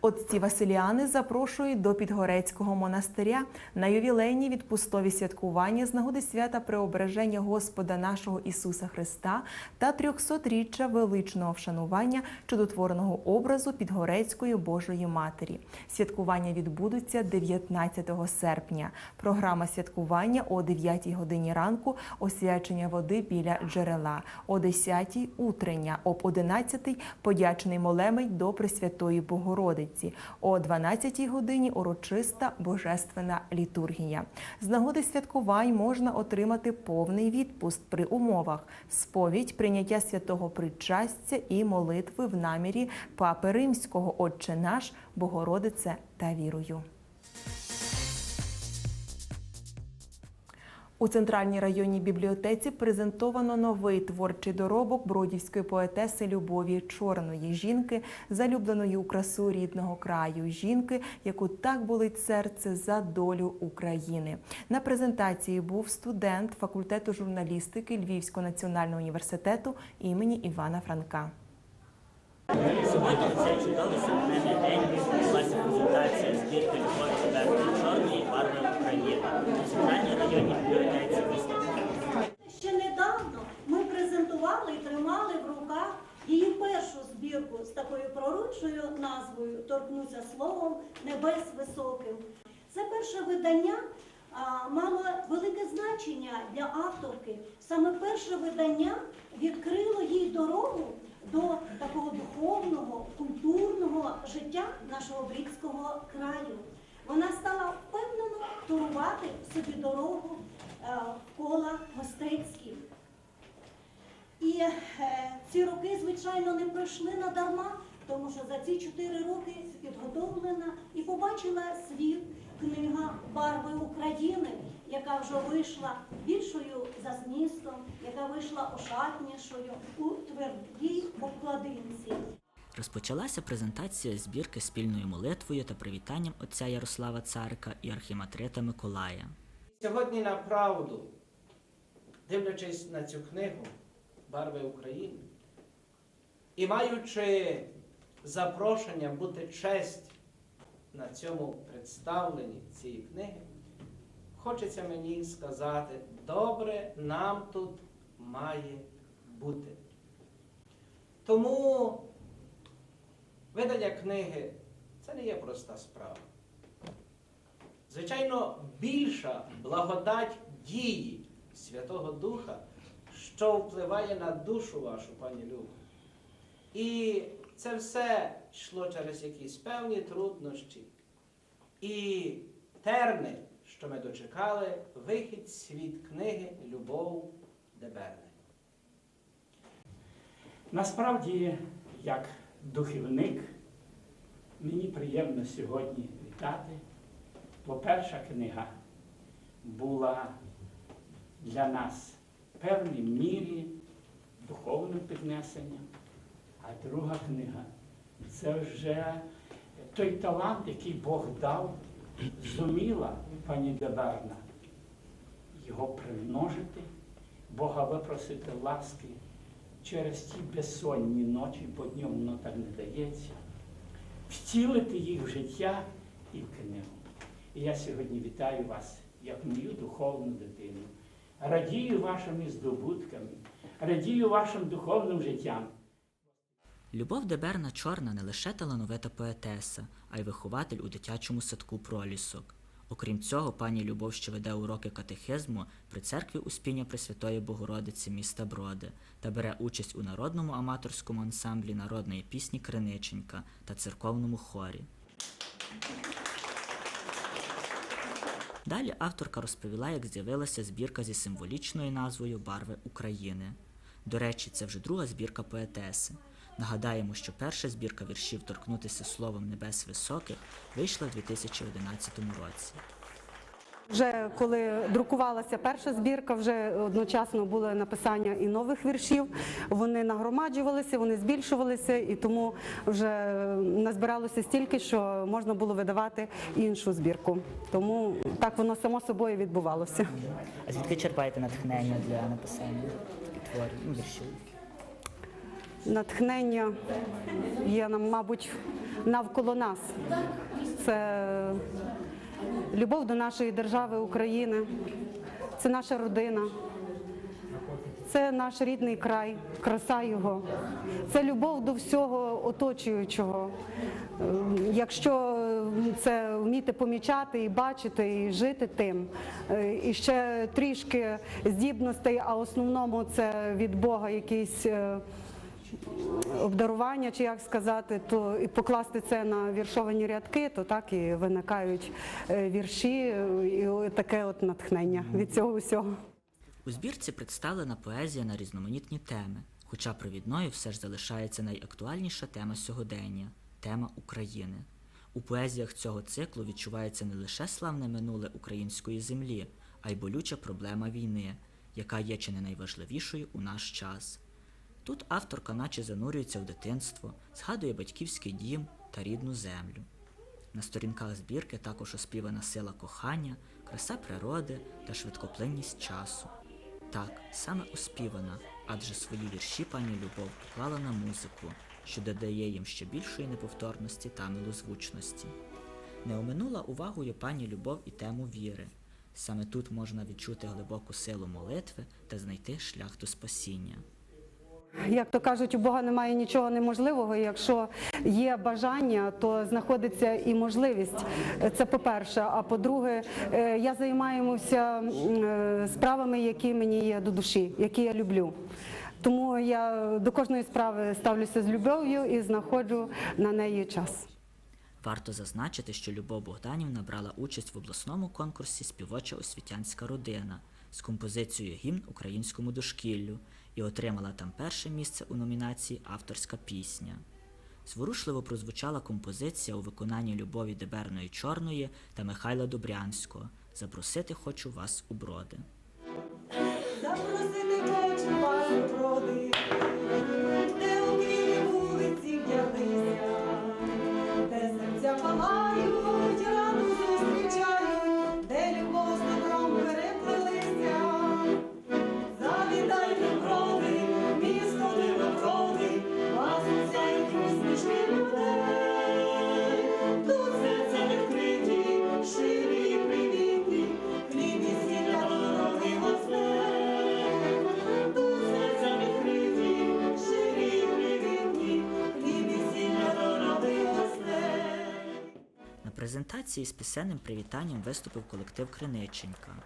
Отці Василіани запрошують до Підгорецького монастиря на ювілейні відпустові святкування з нагоди свята Преображення Господа нашого Ісуса Христа та 300-річчя величного вшанування чудотворного образу Підгорецької Божої Матері. Святкування відбудуться 19 серпня. Програма святкування о 9 годині ранку, освячення води біля джерела, о 10 утрення, об 11 подячний молемень до Пресвятої Богородиці. О 12 годині урочиста божественна літургія. З нагоди святкувань можна отримати повний відпуст при умовах сповідь, прийняття святого причастя і молитви в намірі Папи Римського Отче наш, Богородице та вірою. У центральній районній бібліотеці презентовано новий творчий доробок бродівської поетеси Любові Чорної жінки, залюбленої у красу рідного краю, жінки, яку так болить серце за долю України. На презентації був студент факультету журналістики Львівського національного університету імені Івана Франка. Сьогодні в цей чудовий сімейний день відбулася презентація збірки Любові Чорної барви України у центральній районній бібліотеці міста Львова. Ще недавно ми презентували і тримали в руках її першу збірку з такою пророчою назвою Торкнуся словом небес високим. Це перше видання а, мало велике значення для авторки. Саме перше видання відкрило їй дорогу до такого духовного, культурного життя нашого брідського краю. Вона стала впевнено турувати собі дорогу е, в колах мистецьких. І е, ці роки, звичайно, не пройшли надарма, тому що за ці чотири роки підготовлена і побачила світ книга Барви України, яка вже вийшла більшою за змістом, яка вийшла ошатнішою у твердій обкладинці. Розпочалася презентація збірки спільною молитвою та привітанням отця Ярослава Царика і архіматрита Миколая. Сьогодні на правду, дивлячись на цю книгу Барви України і маючи запрошення бути честь на цьому представленні цієї книги, хочеться мені сказати, добре нам тут має бути. Тому видання книги це не є проста справа. Звичайно, більша благодать дії Святого Духа, що впливає на душу вашу, пані Любо. І це все йшло через якісь певні труднощі. І терни, що ми дочекали, вихід світ книги Любов Деберни. Насправді, як духівник, мені приємно сьогодні вітати, бо перша книга була для нас в певній мірі духовним піднесенням, а друга книга це вже той талант, який Бог дав, зуміла пані Деберна його примножити, Бога випросити ласки через ті безсонні ночі, бо днем воно так не дається, втілити їх в життя і в книгу. І я сьогодні вітаю вас як мою духовну дитину. Радію вашими здобутками, радію вашим духовним життям. Любов Деберна Чорна не лише талановита поетеса, а й вихователь у дитячому садку пролісок. Окрім цього, пані Любов ще веде уроки катехизму при церкві Успіння Пресвятої Богородиці міста Броди та бере участь у народному аматорському ансамблі народної пісні Криниченька та церковному хорі. Далі авторка розповіла, як з'явилася збірка зі символічною назвою Барви України. До речі, це вже друга збірка поетеси. Нагадаємо, що перша збірка віршів Торкнутися словом небес високих вийшла в 2011 році. Вже коли друкувалася перша збірка, вже одночасно було написання і нових віршів. Вони нагромаджувалися, вони збільшувалися, і тому вже назбиралося стільки, що можна було видавати іншу збірку. Тому так воно само собою відбувалося. А звідки черпаєте натхнення для написання творів, ну, віршів? Натхнення є нам, мабуть, навколо нас. Це любов до нашої держави України, це наша родина. Це наш рідний край, краса його, це любов до всього оточуючого. Ем, Якщо це вміти помічати і бачити, і жити тим, Е, і ще трішки здібностей, а основному це від Бога якісь е, обдарування, чи як сказати, то і покласти це на віршовані рядки, то так і виникають е, вірші, і таке от натхнення від цього усього. У збірці представлена поезія на різноманітні теми, хоча провідною все ж залишається найактуальніша тема сьогодення тема України. У поезіях цього циклу відчувається не лише славне минуле української землі, а й болюча проблема війни, яка є чи не найважливішою у наш час. Тут авторка наче занурюється в дитинство, згадує батьківський дім та рідну землю. На сторінках збірки також оспівана сила кохання, краса природи та швидкоплинність часу. Так, саме оспівана, адже свої вірші пані Любов поклала на музику, що додає їм ще більшої неповторності та милозвучності. Не оминула увагою пані Любов і тему віри. Саме тут можна відчути глибоку силу молитви та знайти шлях до спасіння. Як то кажуть, у Бога немає нічого неможливого. Якщо є бажання, то знаходиться і можливість. Це по-перше. А по-друге, е, я займаюся е, справами, які мені є до душі, які я люблю. Тому я до кожної справи ставлюся з любов'ю і знаходжу на неї час. Варто зазначити, що Любов Богданівна брала участь в обласному конкурсі Співоча освітянська родина з композицією гімн українському дошкіллю і отримала там перше місце у номінації Авторська пісня. Зворушливо прозвучала композиція у виконанні Любові Деберної Чорної та Михайла Добрянського Запросити хочу вас у броди. Запросити хочу вас у броди, презентації з пісенним привітанням виступив колектив Криниченька.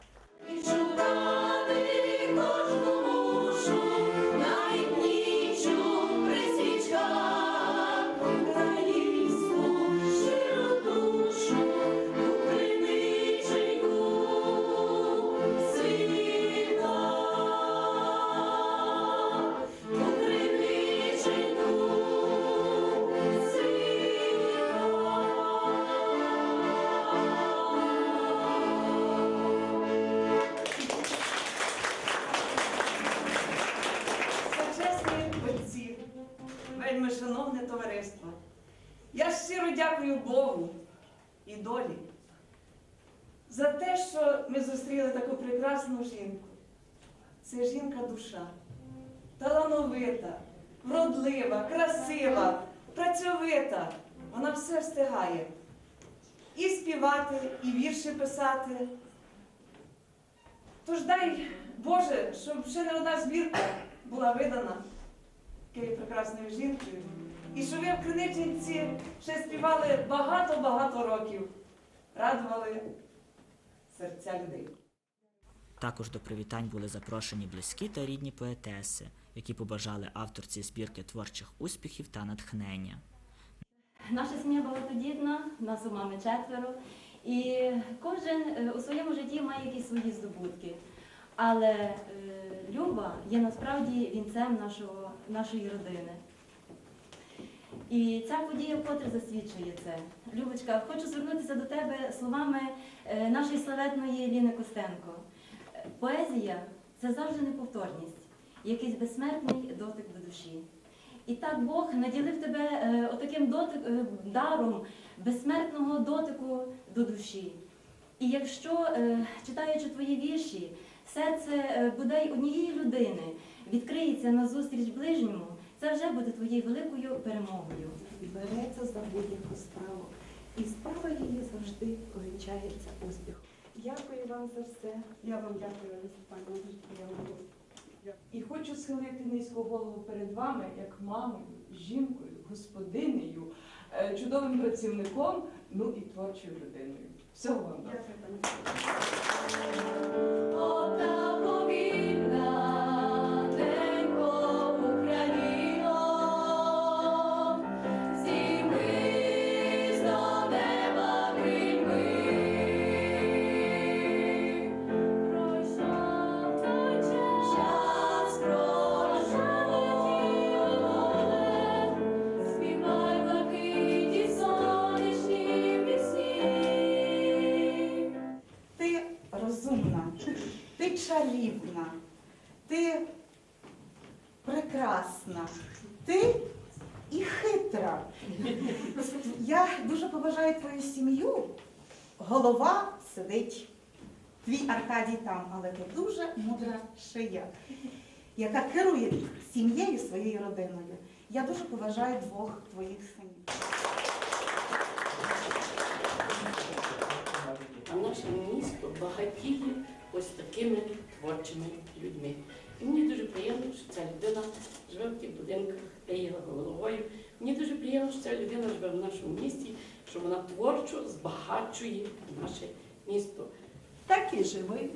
Вродлива, красива, працьовита. Вона все встигає. І співати, і вірші писати. Тож дай Боже, щоб ще не одна збірка була видана такою прекрасною жінкою. І щоб ви в Криничинці ще співали багато-багато років, радували серця людей. Також до привітань були запрошені близькі та рідні поетеси, які побажали авторці збірки творчих успіхів та натхнення. Наша сім'я багатодітна, нас у мами четверо, і кожен е, у своєму житті має якісь свої здобутки. Але е, Люба є насправді вінцем нашого, нашої родини. І ця подія вкотре засвідчує це. Любочка, хочу звернутися до тебе словами е, нашої славетної Ліни Костенко. Поезія це завжди неповторність, якийсь безсмертний дотик до душі. І так Бог наділив тебе е, отаким дотик, е, даром безсмертного дотику до душі. І якщо, е, читаючи твої вірші, серце бодай однієї людини відкриється на зустріч ближньому, Це вже буде твоєю великою перемогою. І береться за будь-яку справу. І справа її завжди увінчається успіхом. Дякую вам за все. Я вам дякую, пані. І хочу схилити низьку голову перед вами, як мамою, жінкою, господинею, е, чудовим працівником, ну і творчою людиною. Всього вам доброго. Голова сидить. Твій Аркадій там, але ти дуже мудра шия, яка керує сім'єю своєю родиною. Я дуже поважаю двох твоїх синів. А наше місто багатіє ось такими творчими людьми. І мені дуже приємно, що ця людина живе в тих будинках, де є головою. Мені дуже приємно, що ця людина живе в нашому місті, що вона творчо збагачує наше місто. Так і живи,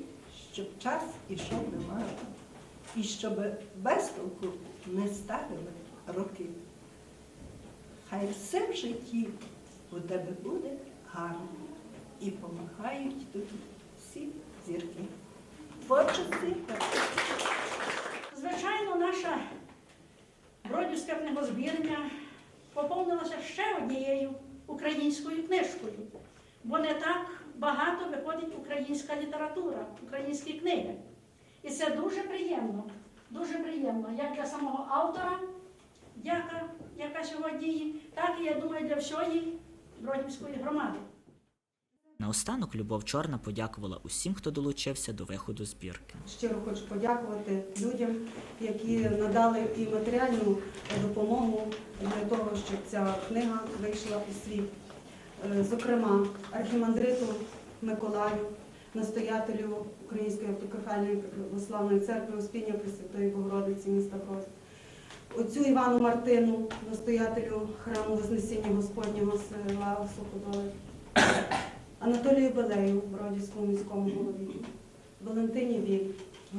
щоб час ішов немало, і щоб без толку не ставили роки. Хай все в житті у тебе буде гарно, і помагають тобі всі зірки. Творчості Звичайно, наша Бродівська книгозбірня поповнилася ще однією українською книжкою, бо не так багато виходить українська література, українські книги. І це дуже приємно, дуже приємно, як для самого автора, яка, яка сьогодні так і я думаю, для всієї Бродівської громади. Наостанок Любов Чорна подякувала усім, хто долучився до виходу збірки. Щиро хочу подякувати людям, які надали і матеріальну допомогу для того, щоб ця книга вийшла у світ. Е, Зокрема, архімандриту Миколаю, настоятелю Української автокефальної православної церкви Успіння Пресвятої Богородиці міста Брод. Отцю Івану Мартину, настоятелю храму Вознесіння Господнього села Суходоли. Анатолію Белею, Бродівському міському голові, Валентині Віль,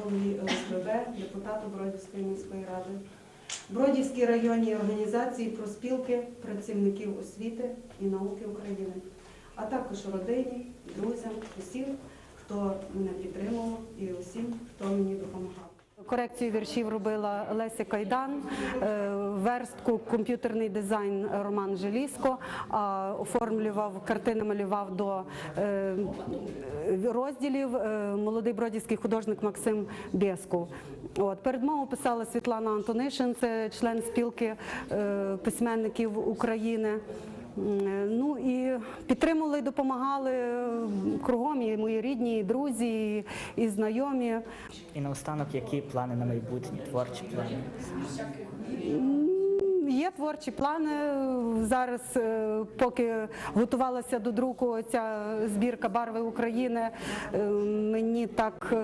голові ОСББ, депутату Бродівської міської ради, Бродівській районній організації проспілки працівників освіти і науки України, а також родині, друзям, усім, хто мене підтримував і усім, хто мені допомагав. Корекцію віршів робила Леся Кайдан, е, верстку комп'ютерний дизайн Роман Желіско, а оформлював картини, малював до е, розділів е, молодий бродівський художник Максим Бєсков. От передмову писала Світлана Антонишин, це член спілки письменників України. М, Ну і підтримували і допомагали е, кругом і мої рідні, і друзі, і, знайомі. І наостанок, які плани на майбутнє, творчі плани? Є творчі плани. Зараз, е, поки готувалася до друку ця збірка Барви України, е, мені так.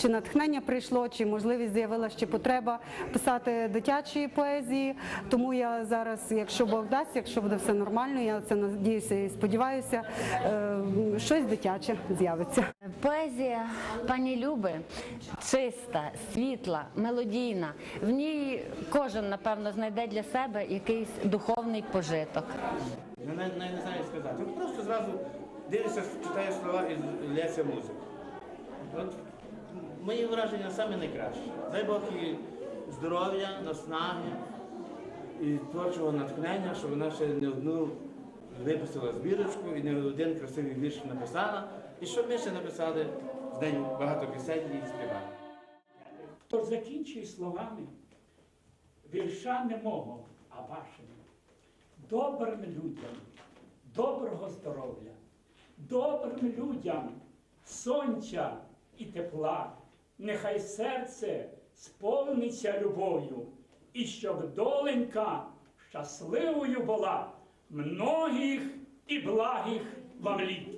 Чи натхнення прийшло, чи можливість з'явилася ще потреба писати дитячі поезії. Тому я зараз, якщо Бог дасть, якщо буде все нормально, я це надіюся і сподіваюся, е, щось дитяче з'явиться. Поезія пані Люби чиста, світла, мелодійна. В ній кожен, напевно, знайде для себе якийсь духовний пожиток. Я навіть навіть не знаю, сказати. От просто зразу дивишся, читаєш слова і лється музика. От мої враження саме найкраще. Дай Бог їй здоров'я, наснаги і творчого натхнення, щоб вона ще не одну виписала збірочку і не один красивий вірш написала. І щоб ми ще написали з нею багато пісень і співали. Тож закінчую словами вірша не мого, а вашими. Добрим людям, доброго здоров'я, добрим людям, сонця і тепла, нехай серце сповниться любов'ю, і щоб доленька щасливою була многих і благих вам літ.